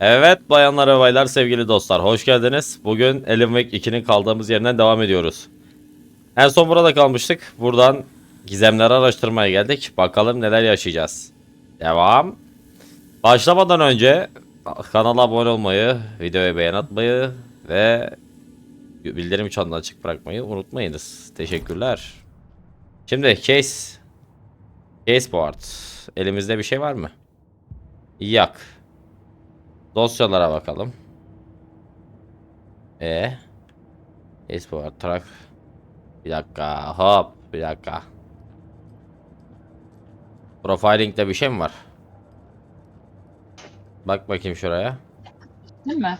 Evet bayanlar ve baylar sevgili dostlar hoş geldiniz. Bugün Alan Wake 2'nin kaldığımız yerden devam ediyoruz. En son burada kalmıştık. Buradan gizemleri araştırmaya geldik. Bakalım neler yaşayacağız. Devam. Başlamadan önce kanala abone olmayı, videoya beğen atmayı ve bildirim çanını açık bırakmayı unutmayınız. Teşekkürler. Şimdi case case board. Elimizde bir şey var mı? Yak. Dosyalara bakalım. E. Board track. Bir dakika. Hop. Bir dakika. Profiling'de bir şey mi var? Bak bakayım şuraya. Değil mi?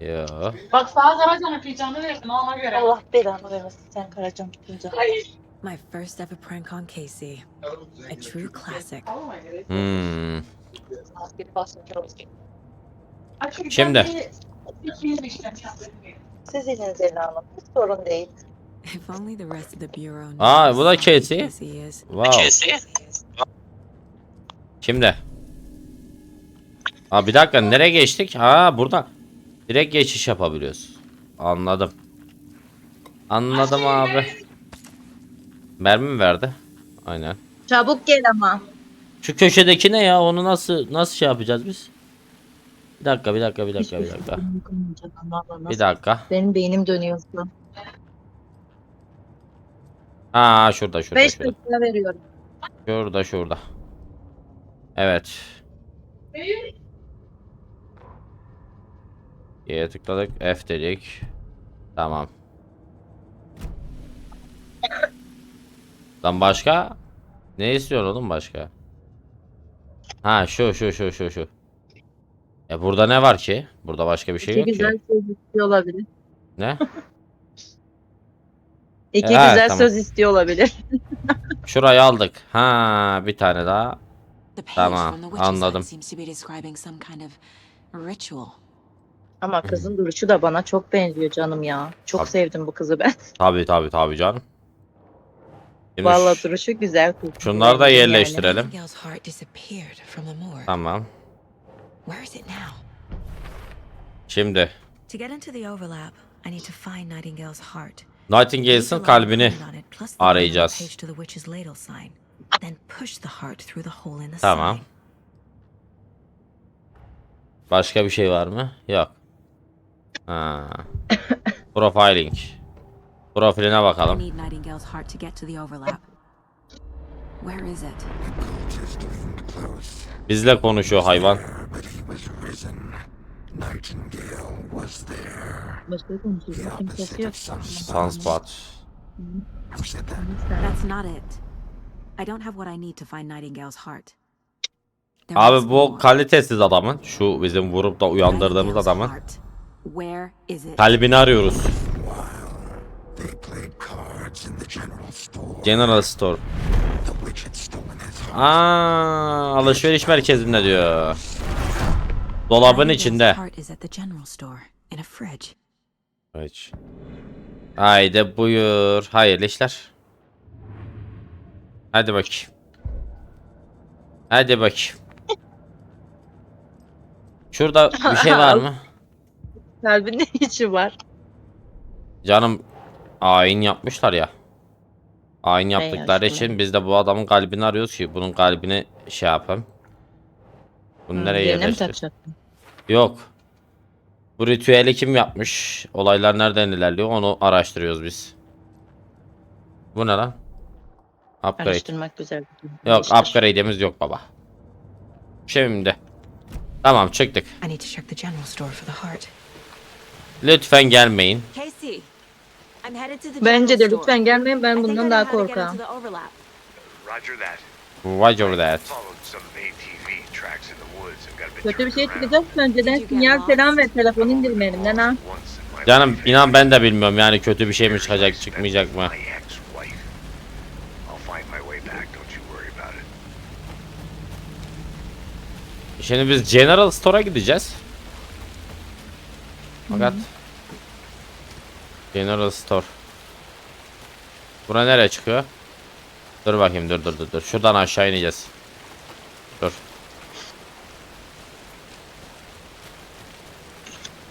Yo. Bak sağa Karacan'a kıyacağını verdim ona göre. Allah belanı vermesin sen Karacan tutunca. Hayır. My first ever prank on Casey. A true classic. Hmm. Şimdi. Siz inin Zelina Hanım. Hiç sorun değil. If only the rest of the bureau knew Aa, bu da Casey. Wow. Şimdi. Aa bir dakika nereye geçtik? Ha burada. Direkt geçiş yapabiliyoruz. Anladım. Anladım abi. Mermi mi verdi? Aynen. Çabuk gel ama. Şu köşedeki ne ya? Onu nasıl nasıl şey yapacağız biz? Bir dakika, bir dakika, bir dakika, bir dakika. Bir dakika. Benim beynim dönüyor. Ha şurada, şurada, 5 şurada. dakika veriyorum. Şurada, şurada. Evet. Y'ye tıkladık. F dedik. Tamam. Lan başka? Ne istiyorsun oğlum başka? Ha şu şu şu şu şu. E burada ne var ki? Burada başka bir şey İki yok güzel ki. söz istiyor olabilir. Ne? İki Ha, güzel tamam. söz istiyor olabilir. Şurayı aldık. Ha bir tane daha. The page Tamam, from the witch's anladım. hand seems to be describing some kind of ritual. Ama kızın duruşu da bana çok benziyor canım ya. Çok Tabii. sevdim bu kızı ben. Tabi tabi tabi canım. Şimdi Vallahi şu- duruşu güzel kız. Şunları da Yani. yerleştirelim. Nightingale's heart disappeared from the moor. Tamam. Where is it now? Şimdi To get into the overlap, I need to find Nightingale's heart. Nightingale'sın kalbini arayacağız. Page to the witch's ladle sign. Then push the heart through the hole in the Tamam. Başka bir şey var mı? Yok. Ha. Profiling. Profiline bakalım. need Nightingale's heart to get to the overlap. Where is it? Bizle konuşuyor hayvan. Başka konuşuyor. Kimsesi yok. Sunspot. That's not it. I don't have what I need to find Nightingale's heart. There Abi be bu more. kalitesiz adamın. Şu bizim vurup da uyandırdığımız Nightingale's adamın. heart. Where is it? Kalbini arıyoruz. They played cards in the general store. General Store. The witch had stolen his heart. Aa, alışveriş merkezinde diyor. Dolabın içinde. Evet. Haydi buyur. Hayırlı işler. Hadi bakayım. Hadi bakayım. Şurada bir şey var mı? Kalbin ne işi var? Canım ayin yapmışlar ya. Ayin yaptıkları için biz de bu adamın kalbini arıyoruz ki bunun kalbini şey yapalım. Bunu nereye Yerine mi yerleştir? Yok. Bu ritüeli kim yapmış? Olaylar nereden ilerliyor? Onu araştırıyoruz biz. Bu ne lan? Upgrade. Araştırmak güzel. Yok İşler. upgrade'imiz yok baba. Şimdi. Tamam çıktık. I need to check the general store for the heart. Lütfen gelmeyin. Casey, I'm headed to the Bence de general store. lütfen gelmeyin I ben think I bundan know daha how to get korkağım. into the overlap. Roger that. Roger that. Kötü bir şey turned around. çıkacak önceden sinyal falan ver telefon indirme elimden ha. Once in my Canım inan ben de bilmiyorum yani kötü bir şey mi çıkacak çıkmayacak mı? Şimdi biz General Store'a gideceğiz. Fakat General Store. Bura nereye çıkıyor? Dur bakayım dur dur dur. Şuradan aşağı ineceğiz.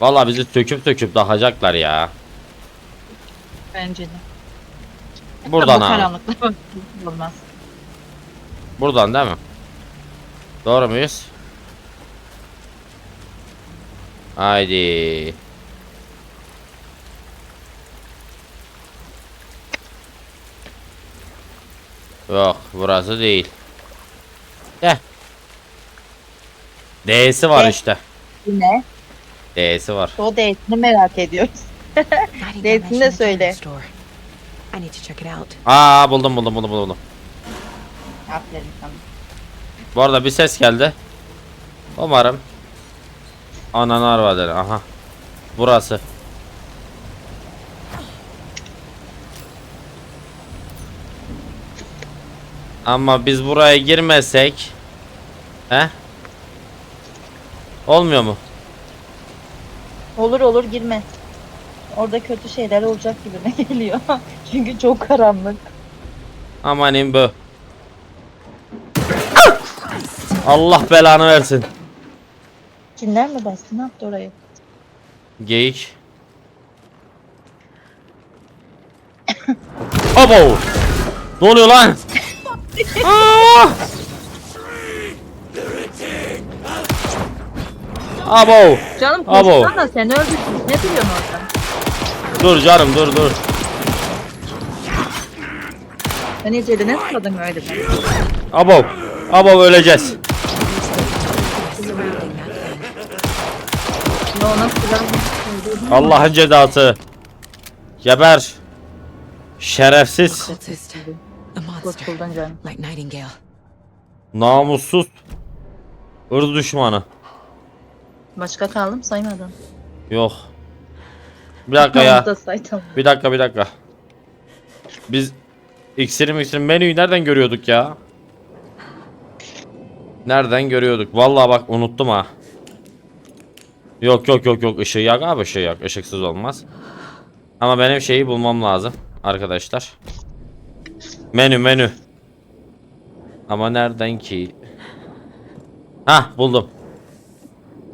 Vallahi bizi söküp söküp dağacaklar ya. Bence de. Buradan Bu abi. karanlıkta olmaz. Buradan değil mi? Doğru muyuz? Haydi. Yok burası değil. Gel. D'si var De. işte. Yine D'si var. o değişini merak ediyoruz. Değilsin de söyle. I need to check it out. Aa buldum buldum buldum buldum. Aferin sana. Bu arada bir ses geldi. Umarım. Ananı arvadır. Aha. Burası. Ama biz buraya girmesek He? Olmuyor mu? Olur olur girme. Orada kötü şeyler olacak gibime geliyor. Çünkü çok karanlık. Amanin bu. Allah belanı versin. Cinler mi bastı? Ne yaptı orayı? Geyik. Abo! Ne oluyor lan? Aa! Abo! Canım Abo. koşsana sen öldürsün. Ne duruyorsun orada? Dur canım dur dur. Sen iyice ne tuttun öyle ben? Abo! Abo öleceğiz. Ona silah Allah'ın cezası. Geber. Şerefsiz. Cultist. A monster. kurtuldun canım. Like Nightingale. Namussuz. Irz düşmanı. Başka kaldım saymadın. Yok. Bir dakika ya. Da. Bir dakika bir dakika. Biz iksirim iksirim menüyü nereden görüyorduk ya? Nereden görüyorduk? Vallahi bak unuttum ha. Yok yok yok yok ışığı yak abi ışığı yak. Işıksız olmaz. Ama benim şeyi bulmam lazım arkadaşlar. Menü menü. Ama nereden ki? Ha buldum.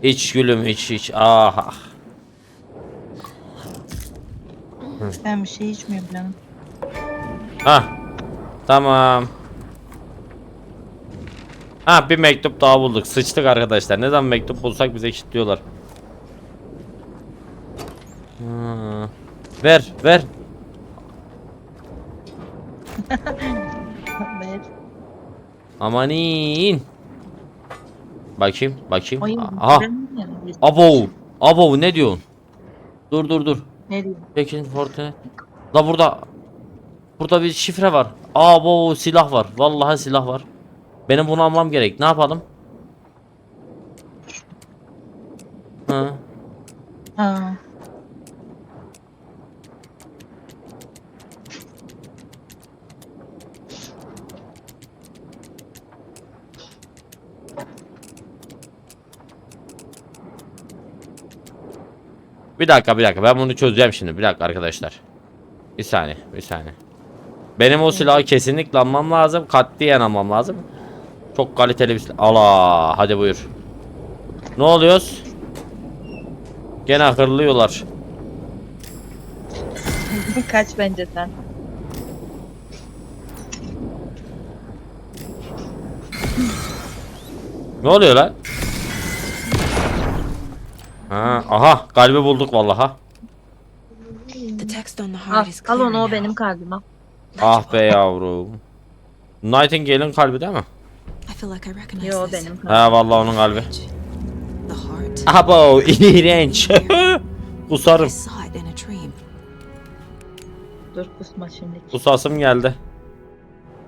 İç gülüm iç iç. Ah, ah. Ben bir şey içmiyorum canım. Ha. Tamam. Ha bir mektup daha bulduk. Sıçtık arkadaşlar. Ne zaman mektup bulsak bize kilitliyorlar. Ha. Ver, ver. Evet. Amanin. Bakayım, bakayım. Ay, Aha. Abo. Abo ne diyorsun? Dur dur dur. Ne diyeyim? Tekin Fortnite. La burada burada bir şifre var. Abo silah var. Vallahi silah var. Benim bunu almam gerek. Ne yapalım? Hı. Ha. Bir dakika bir dakika ben bunu çözeceğim şimdi. Bir dakika arkadaşlar. Bir saniye bir saniye. Benim o silahı kesinlikle almam lazım. Katliyen almam lazım. Çok kaliteli bir silah. Allah hadi buyur. Ne oluyoruz? Gene hırlıyorlar. Kaç bence sen. Ne oluyor lan? Ha, aha kalbi bulduk vallaha. The text on the Al, heart is al clear onu o now. benim kalbime. Ah be yavrum. Nightingale'in kalbi değil mi? I feel like I recognize Yo this. benim kalbim. Ha vallahi onun kalbi. The heart. Abo iğrenç. Kusarım. I saw it in a dream. Dur kusma şimdi. Kusasım geldi.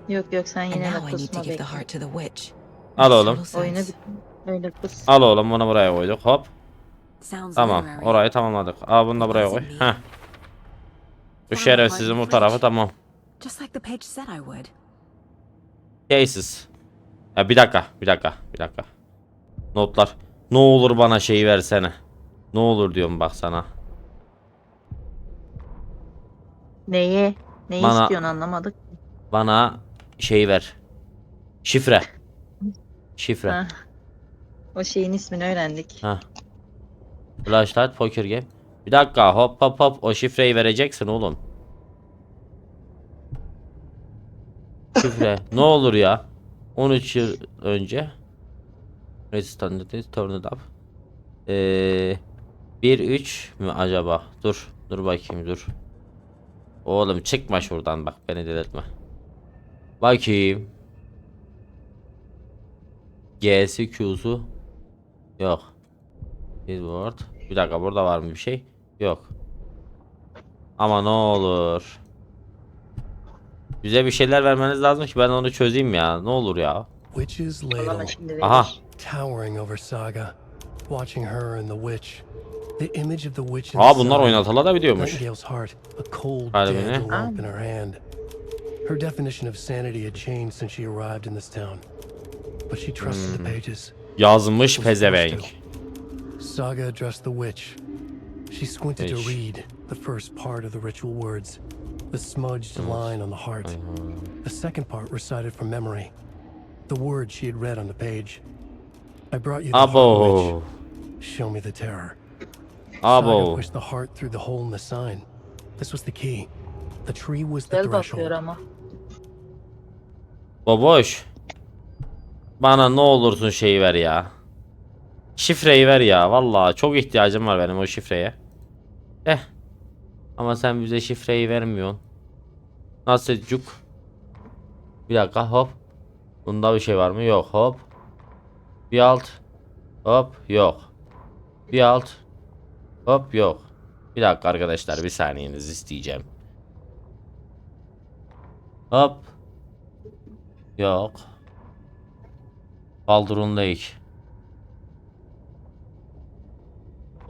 Yok yok sen And yine de now I need to kusma give the bekle. heart to the witch. Al oğlum. Makes Oyunu sense. bit- öyle kus. Al oğlum bunu buraya koyduk. Hop. Sounds Tamam. Orayı tamamladık. Al bunu da buraya koy. Heh. Bu şerefsizin bu tarafı tamam. Just like the page said I would. Cases. Ya bir dakika, bir dakika, bir dakika. Notlar. Ne olur bana şeyi versene. Ne olur diyorum bak sana. Neyi? Neyi Bana- istiyorsun anlamadık. Bana şey ver. Şifre. Şifre. Ha. O şeyin ismini öğrendik. Ha. Flashlight poker game. Bir dakika hop hop hop o şifreyi vereceksin oğlum. Şifre ne olur ya. 13 yıl önce. Resistance turn it up. Ee, 1 3 mü acaba? Dur. Dur bakayım dur. Oğlum çıkma şuradan bak beni delirtme. Bakayım. G'si Q'su yok. Keyboard. Bir dakika burada var mı bir şey? Yok. Ama ne olur. Bize bir şeyler vermeniz lazım ki ben onu çözeyim ya. Ne olur ya. Witch's Ladle. Aha. towering over Saga, watching her and the witch. The image of the witch in Aa bunlar sun, oynatılabiliyormuş. Nightingale's heart, a cold, Hadi dead beni. lump in her definition of sanity had changed since she arrived in this town. But she trusted Hmm. the pages. Yazmış pezevenk. Saga addressed the witch. She squinted to read the first part of the ritual words, the smudged line on the heart. The second part recited from memory, the words she had read on the page. I brought you the heart, Abo. witch. Show me the terror. Saga Abo. pushed the heart through the hole in the sign. This was the key. The tree was the Güzel bakıyor threshold. ama. Baboş. Bana ne olursun şeyi ver ya. Şifreyi ver ya. Vallahi çok ihtiyacım var benim o şifreye. Eh. Ama sen bize şifreyi vermiyorsun. Nasıl cuk? Bir dakika hop. Bunda bir şey var mı? Yok hop. Bir alt. Hop yok. Bir alt. Hop yok. Bir dakika arkadaşlar bir saniyenizi isteyeceğim. Hop. Yok. Kaldırın Lake.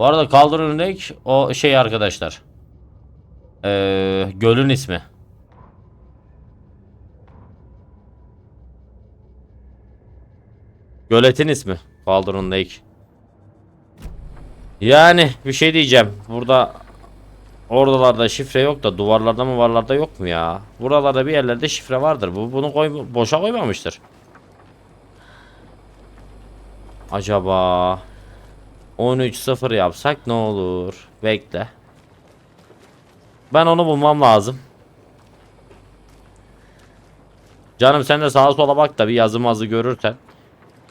Bu arada Kaldırın Lake o şey arkadaşlar. Ee, gölün ismi. Göletin ismi. Kaldırın Lake. Yani bir şey diyeceğim. Burada Oralarda şifre yok da duvarlarda mı varlarda yok mu ya? Buralarda bir yerlerde şifre vardır. Bu bunu koy boşa koymamıştır. Acaba 13-0 yapsak ne olur? Bekle. Ben onu bulmam lazım. Canım sen de sağa sola bak da bir yazı mazı görürsen.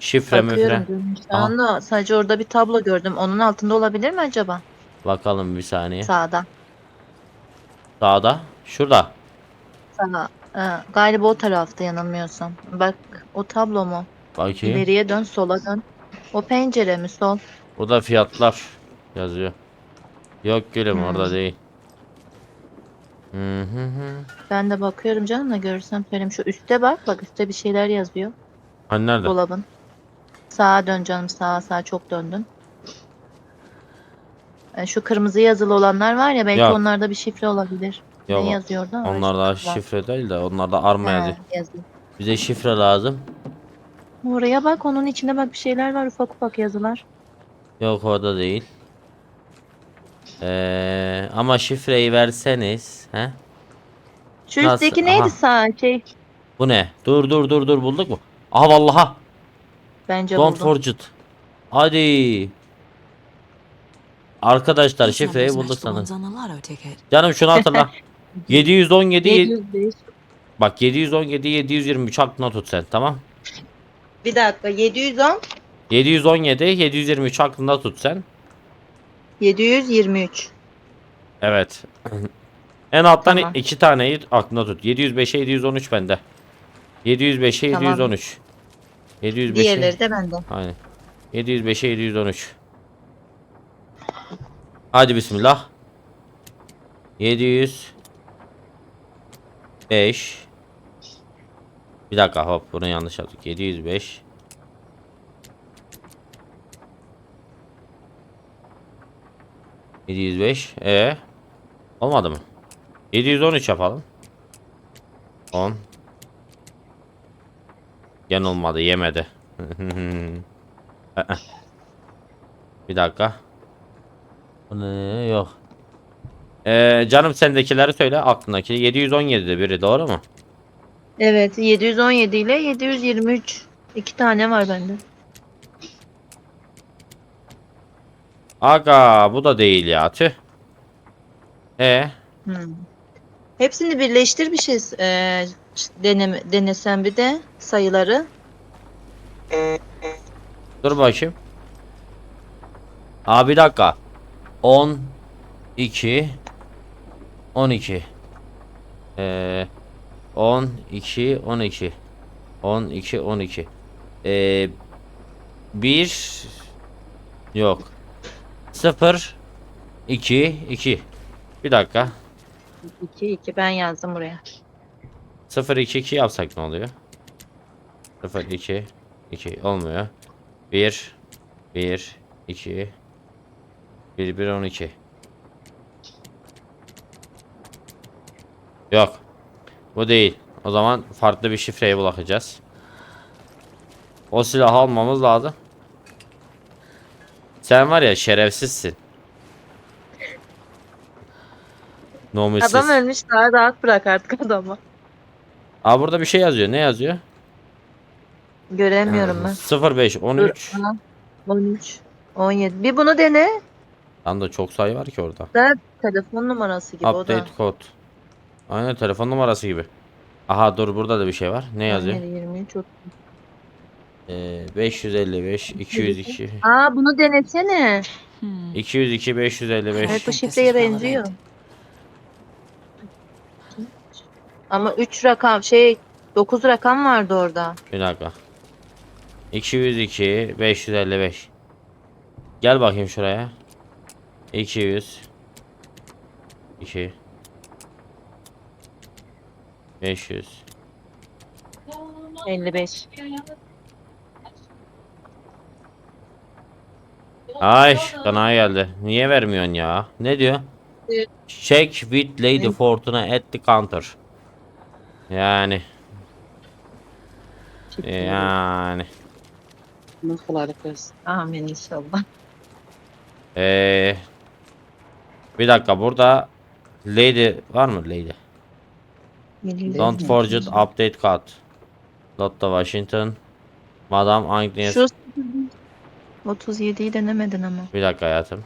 Şifre müfre. Bakıyorum diyorum. Şu Aha. anda sadece orada bir tablo gördüm. Onun altında olabilir mi acaba? Bakalım bir saniye. Sağda. Sağda. Şurada. Sağ. Ee, galiba o tarafta yanılmıyorsam. Bak o tablo mu? Bakayım. İleriye dön sola dön. O pencere mi sol? Burada fiyatlar yazıyor. Yok gülüm Hmm. orada değil. Hı hı hı. Ben de bakıyorum canım da görürsem söyleyeyim. Şu üstte bak. Bak üstte bir şeyler yazıyor. Hani nerede? Dolabın. Sağa dön canım sağa sağa çok döndün. Ee, şu kırmızı yazılı olanlar var ya belki Yok. onlarda bir şifre olabilir. Yok, ne yazıyor orada? Onlar da şifre değil de onlar da arma yazıyor. Bize şifre lazım. Oraya bak onun içinde bak bir şeyler var ufak ufak yazılar. Yok orada değil. Ee, ama şifreyi verseniz, he? Şu Nasıl? üstteki neydi Aha. sağ şey? Bu ne? Dur dur dur dur bulduk mu? Aha vallaha. Bence Don't buldum. forget. Hadi. Arkadaşlar şifreyi bulduk sanırım. Canım şunu hatırla. 717 705. Bak 717 723 aklına tut sen tamam. Bir dakika 710 717 723 aklında tut sen. 723. Evet. en alttan Tamam. iki taneyi aklında tut. 705'e 713 bende. 705'e Tamam. 713. 705'e Diğerleri de bende. Aynen. 705'e 713. Hadi bismillah. 700 5 Bir dakika hop bunu yanlış yaptık. 705 705 e olmadı mı? 713 yapalım. 10 Gen olmadı yemedi. Ee, Bir dakika. Bu ne? Yok. Ee, canım sendekileri söyle aklındaki. 717'de biri doğru mu? Evet 717 ile 723. İki tane var bende. Aga bu da değil ya tüh. E Hmm. Hepsini birleştir bir şey e, deneme, denesen bir de sayıları. dur bakayım. Aa bir dakika. 10 2 12 Ee, 12 12 12 12 Ee, 1 Yok 0 2 2 Bir dakika 2 2 ben yazdım buraya. 0 2 2 yapsak ne oluyor? 0 2 2 olmuyor. 1 1 2 1 1 12 Yok. Bu değil. O zaman farklı bir şifreye bakacağız. O silahı almamız lazım. Sen var ya şerefsizsin. Nomussuz. Adam ölmüş daha rahat bırak artık adamı. Aa burada bir şey yazıyor. Ne yazıyor? Göremiyorum ben. 05 13. Dur, aha. 13 17. Bir bunu dene. Lan da çok sayı var ki orada. Da telefon numarası gibi o da. Update kod. Aynen telefon numarası gibi. Aha dur burada da bir şey var. Ne yazıyor? 17, 23 30. Ee, 555 202 Aa bunu denesene. Hmm. 202 555 Evet bu şifreye benziyor. Ama 3 rakam şey 9 rakam vardı orada. Bir dakika. 202 555 Gel bakayım şuraya. 200 2 500 55. Ay kana geldi. Niye vermiyorsun ya? Ne diyor? Check with Lady Fortuna at the counter. Yani. Yani. Amin inşallah. Ee, bir dakika burada Lady var mı Lady? Don't forget update code. Lotta Washington. Madam Agnes. Şu 37'yi denemedin ama. Bir dakika hayatım.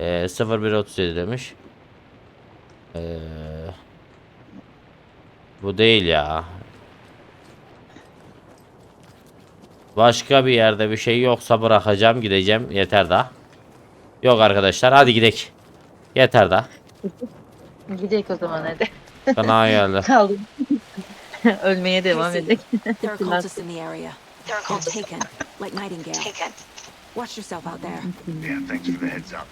Ee, 0137 demiş. Ee, bu değil ya. Başka bir yerde bir şey yoksa bırakacağım gideceğim yeter daha. Yok arkadaşlar hadi gidek. Yeter daha. Gidelim o zaman hadi. Kana geldi. Kaldım. Ölmeye devam Casey, Taken, like Nightingale. Watch yourself out there. Yeah, thanks for the heads up.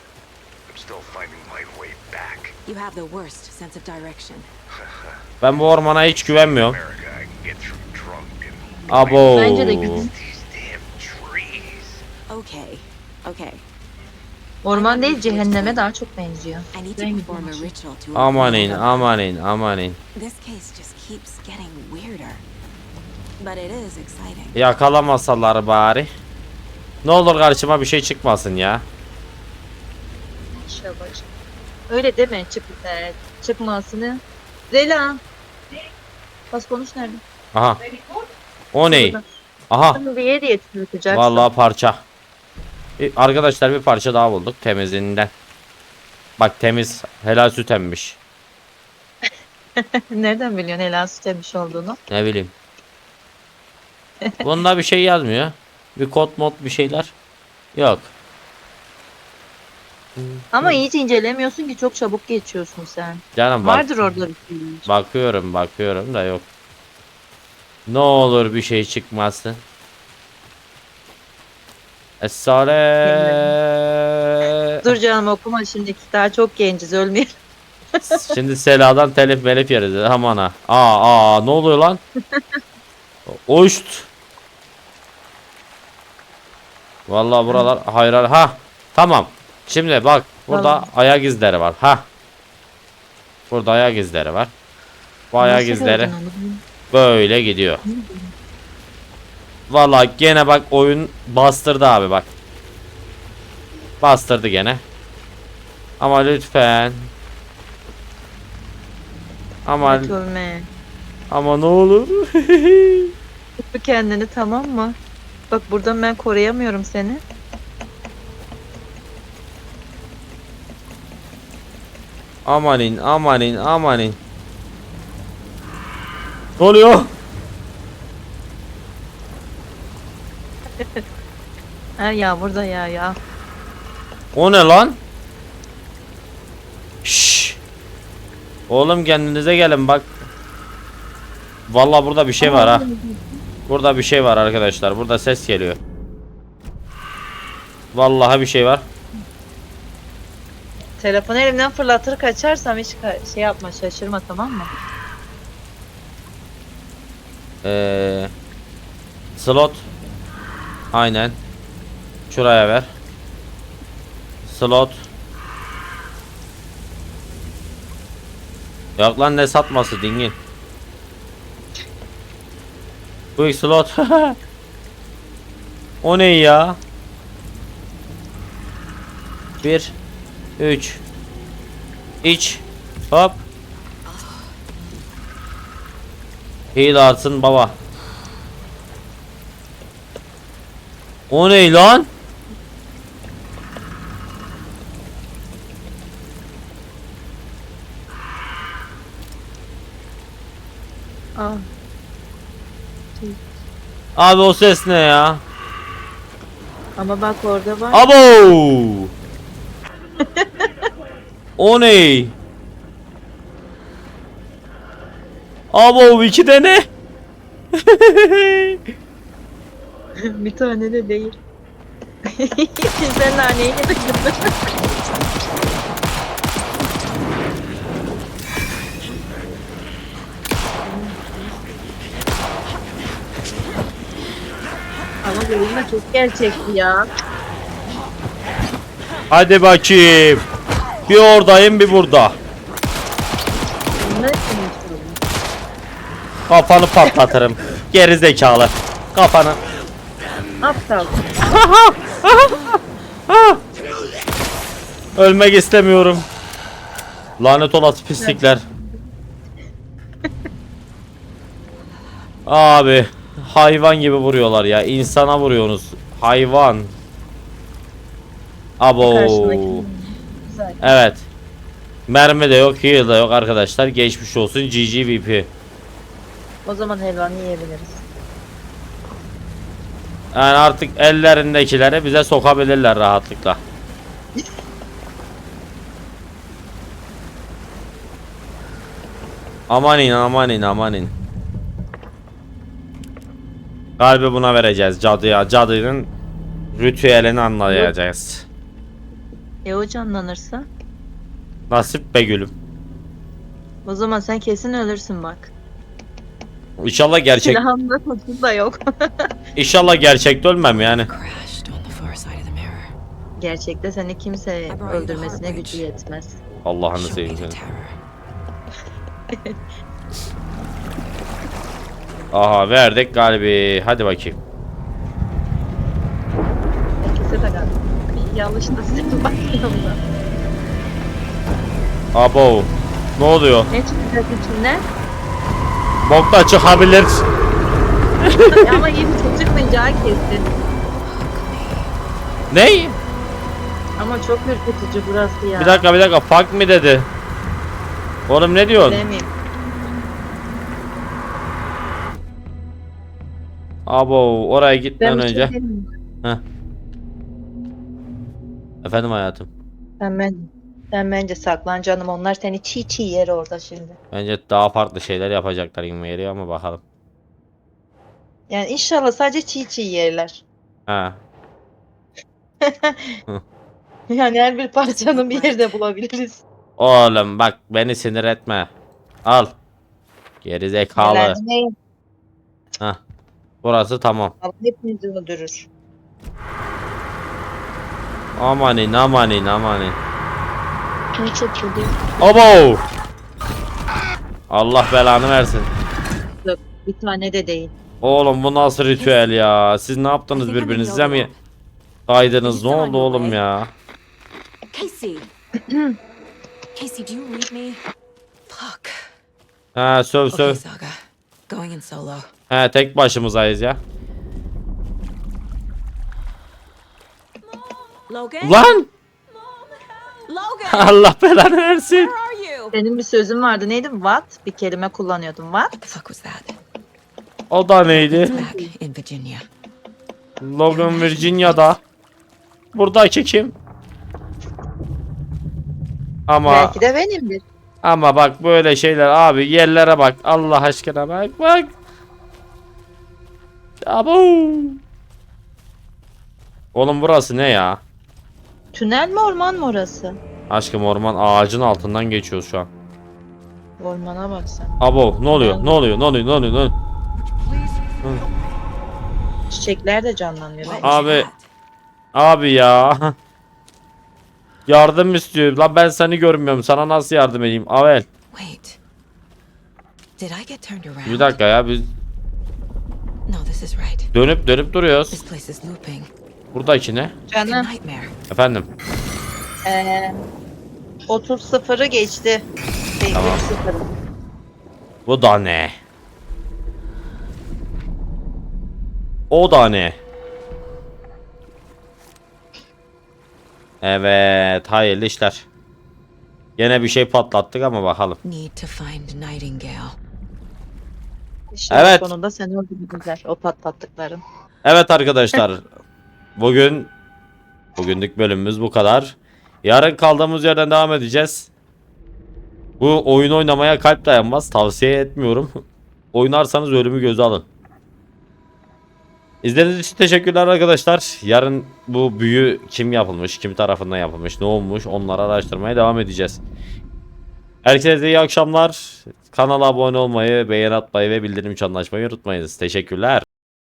I'm still finding my way back. You have the worst sense of direction. Ben bu ormana hiç güvenmiyorum. America, I can get through drunk and Abo. Bence de güzel. these damn trees. Okay, okay. Orman değil cehenneme daha çok benziyor. I need to perform a ritual to Amanin, amanin, amanin. This case just keeps getting weirder. But it is exciting. Yakalamasalar bari. Ne olur karşıma bir şey çıkmasın ya. İnşallah. Öyle deme çık e, çıkmasını. Zela. Bas konuş nerede? Aha. O ne? Aha. Bunu bir yere diye çürüteceksin. Vallahi parça. Bir- arkadaşlar bir parça daha bulduk temizinden. Bak temiz helal süt emmiş. Nereden biliyorsun helal süt emmiş olduğunu? Ne bileyim. Bunda bir şey yazmıyor. Bir kod mod bir şeyler. Yok. Ama iyice incelemiyorsun ki çok çabuk geçiyorsun sen. Canım bak. Vardır orada bir şey. Bakıyorum bakıyorum da yok. Ne olur bir şey çıkmasın. Esale. Dur canım okuma şimdi daha çok genciz ölmeyelim. Şimdi Sela'dan telif melif yeriz. Aman ha. Aa aa ne oluyor lan? Oşt. Vallahi buralar hayır hayır. Ha. Tamam. Şimdi bak burada Tamam. ayak izleri var. Ha. Burada ayak izleri var. Bu ayak Nasıl izleri böyle gidiyor. Vallahi gene bak oyun bastırdı abi bak. Bastırdı gene. Ama lütfen. Ama ama ne olur. Tut kendini tamam mı? Bak buradan ben koruyamıyorum seni. Amanin amanin amanin. Ne oluyor? Her ya burada ya ya. O ne lan? Şşş. Oğlum kendinize gelin bak. Vallahi burada bir şey var ha. Burada bir şey var arkadaşlar. Burada ses geliyor. Vallahi bir şey var. Telefonu elimden fırlatır kaçarsam hiç ka- şey yapma şaşırma tamam mı? Ee, slot. Aynen. Şuraya ver. Slot. Yok lan ne satması dingin. Quick slot. o ne ya? 1 3 İç. Hop. Heal artsın baba. O ne lan? Aa, Abi o ses ne ya? ama bak orada var. Abo! o ne? Abo iki de ne? bir tane de değil. Sen naneyi de Ama görünme çok gerçekti ya. Hadi bakayım. Bir oradayım bir burada. Bunlar. Kafanı patlatırım. Geri zekalı. Kafanı. Aptal. Ölmek istemiyorum. Lanet olası pislikler. Abi hayvan gibi vuruyorlar ya. İnsana vuruyorsunuz. Hayvan. Abo. Evet. Mermi de yok, heal da yok arkadaşlar. Geçmiş olsun GGVP. O zaman helvanı yiyebiliriz. Yani artık ellerindekileri bize sokabilirler rahatlıkla. Amanin amanin amanin. Kalbi buna vereceğiz cadıya. Cadının ritüelini anlayacağız. E o canlanırsa? Nasip be gülüm. O zaman sen kesin ölürsün bak. İnşallah gerçek Silahımda tutun da yok. İnşallah gerçekte ölmem yani. Gerçekte seni kimse öldürmesine gücü yetmez. Allah'ını seveyim seni. Aha verdik galibi. Hadi bakayım. Herkese de galiba. Yanlış da senin başlayalım. Abo. Ne oluyor? Ne çıkacak içinden? Bok da çıkabilir. Ya Ama iyi bir çocuk oyuncağı kesin. Ne? Ama çok ürkütücü burası ya. Bir dakika bir dakika. Fuck mi dedi? Oğlum ne diyorsun? Demeyeyim. Abo oraya gitmeden şey önce. demeyeyim. Efendim hayatım. Sen, ben, sen bence saklan canım. Onlar seni çiğ çiğ yer orada şimdi. Bence daha farklı şeyler yapacaklar gibi geliyor ama bakalım. Yani inşallah sadece çiğ çiğ yerler. Ha. Yani her bir parçanın bir yerde bulabiliriz. Oğlum bak beni sinir etme. Al. Geri zekalı. Hah. Burası tamam. Allah hepinizi öldürür. Amanin amanin amanin. Ne çekildi? Abo. Allah belanı versin. Yok, bir tane de değil. Oğlum bu nasıl ritüel ya? Siz ne yaptınız birbirinize mi? Kaydınız ne oldu oğlum ya? Casey! Casey, do you read me? Fuck. He söv Okay, söv. Saga. Going in solo. He tek başımızayız ya. Logan? Lan! Logan! Allah belanı versin. Where are Senin bir sözün vardı. Neydi? What? Bir kelime kullanıyordun. What? What the fuck was that? O da neydi? Back in Virginia. Logan Virginia'da. Buradaki kim? Ama Belki de benimdir. ama bak böyle şeyler abi yerlere bak Allah aşkına bak bak. Abo. Oğlum burası ne ya? Tünel mi orman mı orası? Aşkım orman ağacın altından geçiyoruz şu an. Ormana bak sen. Abo ne oluyor? Ne oluyor? Ne oluyor? Ne oluyor? Ne oluyor? Çiçekler de canlanıyor. Abi. Abi ya. Yardım istiyor. Lan ben seni görmüyorum. Sana nasıl yardım edeyim? Avel. Wait. Did I get turned around? Bir dakika ya biz No, this is right. dönüp dönüp duruyoruz. This place is looping. Buradaki ne? Like a Canım. nightmare. Efendim. Ee, 30 sıfırı geçti. Şey, Tamam. 40 sıfırı. Bu da ne? O da ne? Evet, hayırlı işler. Yine bir şey patlattık ama bakalım. Need to find Nightingale. İnşallah Evet. sonunda seni öldürdüler o patlattıkların. Evet arkadaşlar. Bugün bugünlük bölümümüz bu kadar. Yarın kaldığımız yerden devam edeceğiz. Bu oyun oynamaya kalp dayanmaz. Tavsiye etmiyorum. Oynarsanız ölümü göze alın. İzlediğiniz için teşekkürler arkadaşlar. Yarın bu büyü kim yapılmış, kim tarafından yapılmış, ne olmuş onları araştırmaya devam edeceğiz. Herkese iyi akşamlar. Kanala abone olmayı, beğen atmayı ve bildirim çanını açmayı unutmayınız. Teşekkürler.